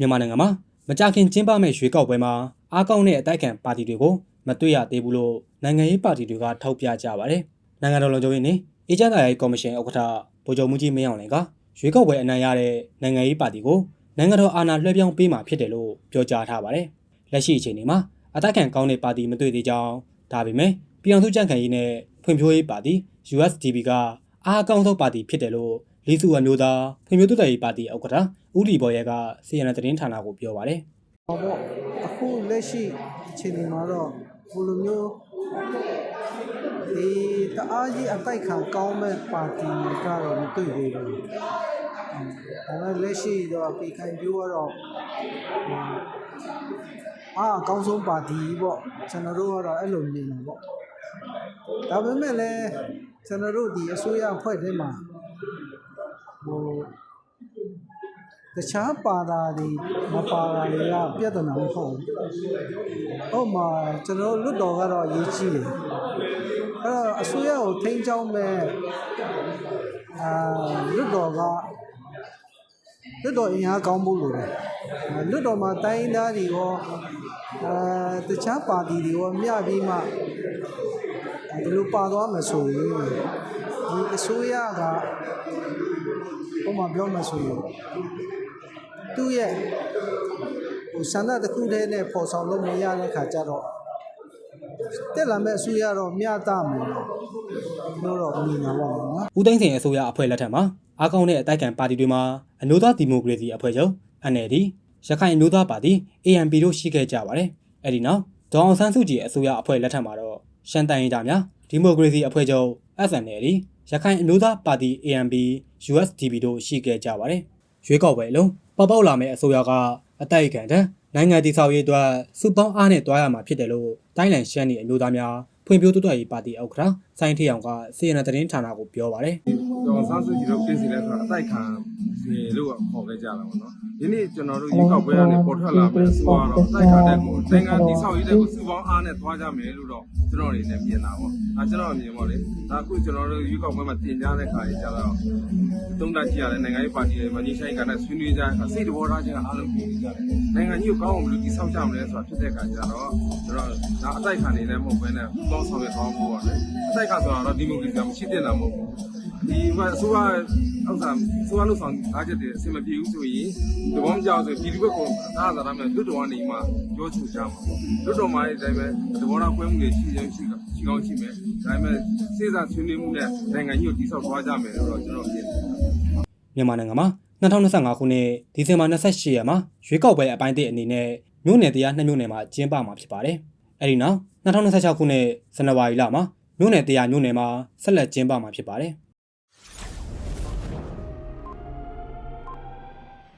မြန်မာနိုင်ငံမှာမကြာခင်ကျင်းပမယ့်ရွေးကောက်ပွဲမှာအားကောင်းတဲ့အတိုက်အခံပါတီတွေကိုမတွေ့ရသေးဘူးလို့နိုင်ငံရေးပါတီတွေကထောက်ပြကြပါတယ်။နိုင်ငံတော်လုံခြုံရေးနဲ့အေဂျင့်သားရေးကော်မရှင်ဥက္ကဋ္ဌဗိုလ်ချုပ်မှုကြီးမင်းအောင်လှိုင်ကရွေးကောက်ပွဲအနိုင်ရတဲ့နိုင်ငံရေးပါတီကိုနိုင်ငံတော်အာဏာလွှဲပြောင်းပေးမှာဖြစ်တယ်လို့ပြောကြားထားပါတယ်။လက်ရှိအခြေအနေမှာအတိုက်အခံကောင်းတဲ့ပါတီမတွေ့သေးကြောင်းဒါပေမဲ့ပြည်အောင်စုကြံ့ခိုင်ရေးနဲ့ဖွံ့ဖြိုးရေးပါတီ USDP ကအားအကောင်းဆုံးပါတီဖြစ်တယ်လို့ လီစုအမျိုးသားဖွံ့ဖြိုးတိုးတက်ရေးပါတီဥက္ကဋ္ဌဦးလီဘော်ရဲကစီရန်သတင်းဌာနကိုပြောပါတယ်ဟောပေါ့အခုလက်ရှိအခြေအနေမှာတော့ဘယ်လိုမျိုးဒီတအားကြီးအတိုက်ခံကောင်းမဲ့ပါတီကတော့မတွေ့သေးဘူး။ဒါပေမဲ့လက်ရှိတော့ပြည်ခိုင်ပြိုးကတော့ဟိုအားအကောင်းဆုံးပါတီပေါ့ကျွန်တော်တို့ကတော့အဲ့လိုမြင်တာပေါ့။ဒါပေမဲ့လည်းကျွန်တော်တို့ဒီအစိုးရအဖွဲ့ထဲမှာ ဟိုတခြားပါတာတွေမပါတာတွေကပြဿနာမဟုတ်ဘူး။ဟုတ်မှာကျွန်တော်တို့လွတ်တော်ကတော့အရေးကြီးတယ်။အဲ့တော့အစိုးရကိုထိန်းချောင်းမဲ့အာလွတ်တော်ကလွတ်တော်အင်အားကောင်းဖို့လိုတယ်။လွတ်တော်မှာတိုင်းရင်းသားတွေရောအာတခြားပါတီတွေရောမျှပြီးမှဒီလိုပါသွားမှာဆိုရင်ဒီအစိုးရက ဟိုမှာပြောမှာဆိုရင်သူ့ရဲ့ဟိုဆန္ဒတစ်ခုတည်းနဲ့ပေါ်ဆောင်လို့မရတဲ့ခါကျတော့တက်လာမဲ့အစိုးရတော့မျှတမယ်လို့တော့မြင်တာပေါ့နော်။ဦးသိန်းစိန်အစိုးရအဖွဲ့လက်ထက်မှာအားကောင်းတဲ့အတိုက်အခံပါတီတွေမှာအမျိုးသားဒီမိုကရေစီအဖွဲ့ချုပ် NLD ရခိုင်အမျိုးသားပါတီ ANP တို့ရှိခဲ့ကြပါတယ်။အဲဒီနောက်ဒေါအောင်ဆန်းစုကြည်အစိုးရအဖွဲ့လက်ထက်မှာတော့ရှမ်းတိုင်းရင်းသားများဒီမိုကရေစီအဖွဲ့ချုပ် SNLD ရခိုင်အမျိုးသားပါတီ ANP USDP တို့ရှိခဲ့ကြပါတယ်။ရွေးကောက်ပွဲအလုံးပေါက်ပေါက်လာမယ့်အစိုးရကအတိုက်အခံတဲ့နိုင်ငံတည်ဆောက်ရေးအတွက်စုပေါင်းအားနဲ့တွားရမှာဖြစ်တယ်လို့တိုင်းလန်ရှမ်းပြည်အမျိုးသားများဖွံ့ဖြိုးတိုးတက်ရေးပါတီဥက္ကဋ္ဌစိုင်းထေအောင်ကစီရနသတင်းဌာနကိုပြောပါတယ်ဒေါ်ဆန်းစုကြည်တို့ပြင်စီလဲဆိုတာအတိုက်ခံနေ လို့ခေါ်ခဲ့ကြတာပေါ့နော်ဒီနေ့ကျွန်တော်တို့ရေကောက်ပွဲကနေပေါ်ထွက်လာမယ်ဆိုတော့အတိုက်ခံတဲ့ကိုနိုင်ငံတိဆောက်ရေးတဲ့ကိုစုပေါင်းအားနဲ့သွားကြမယ်လို့တော့ကျွန်တော်အနေနဲ့မြင်တာပေါ့အဲကျွန်တော်အမြင်ပေါ့လေဒါအခုကျွန်တော်တို့ရေကောက်ပွဲမှာတင်ကြတဲ့ခါကြီးကြတော့သုံးတတ်ကြရတဲ့နိုင်ငံရေးပါတီတွေမကြီးဆိုင်ကလည်းဆွေးနွေးကြတဲ့အခါစိတ်တော်ထားခြင်းအားလုံးပြင်နေကြတယ်နိုင်ငံကြီးကိုကောင်းအောင်ဘယ်လိုတိဆောက်ကြမလဲဆိုတာဖြစ်တဲ့အခါကျတော့ကျွန်တော်ဒါအတိုက်ခံနေလည်းမဟုတ်ဘဲနဲ့ပေါင်းဆောင်ရကောင်းဖို့ပါတယ်အတိုက်ခံဆိုတာတော့ဒီမိုကရေစီမရှိတဲ့လားမဟုတ်ဘူး ဒီမှာအစိုးရဥစ္စာအစိုးရလို့ဆောင်အားချက်တွေအဆင်မပြေဘူးဆိုရင်သဘောမကျအောင်ဆိုပြည်သူ့ဘက်ကအသာသာရမယ်လွတ်တော်ကနေမှပြောချူကြမှာပေါ့လွတ်တော်မှာလည်းဒါပေမဲ့သဘောထားကွဲမှုတွေရှိရင်ရှိကရှိကောင်းရှိမယ်ဒါပေမဲ့စေစာဆွေးနွေးမှုနဲ့နိုင်ငံကြီးကိုတိဆောက်သွားကြမယ်လို့တော့ကျွန်တော်ပြင်တယ်မြန်မာနိုင်ငံမှာ2025ခုနှစ်ဒီဇင်ဘာ28ရက်မှာရွေးကောက်ပွဲအပိုင်းတစ်အနေနဲ့မြို့နယ်တရားနှစ်မြို့နယ်မှာကျင်းပမှာဖြစ်ပါတယ်။အဲဒီနောက်2026ခုနှစ်ဇန်နဝါရီလမှာမြို့နယ်တရားမြို့နယ်မှာဆက်လက်ကျင်းပမှာဖြစ်ပါတယ်။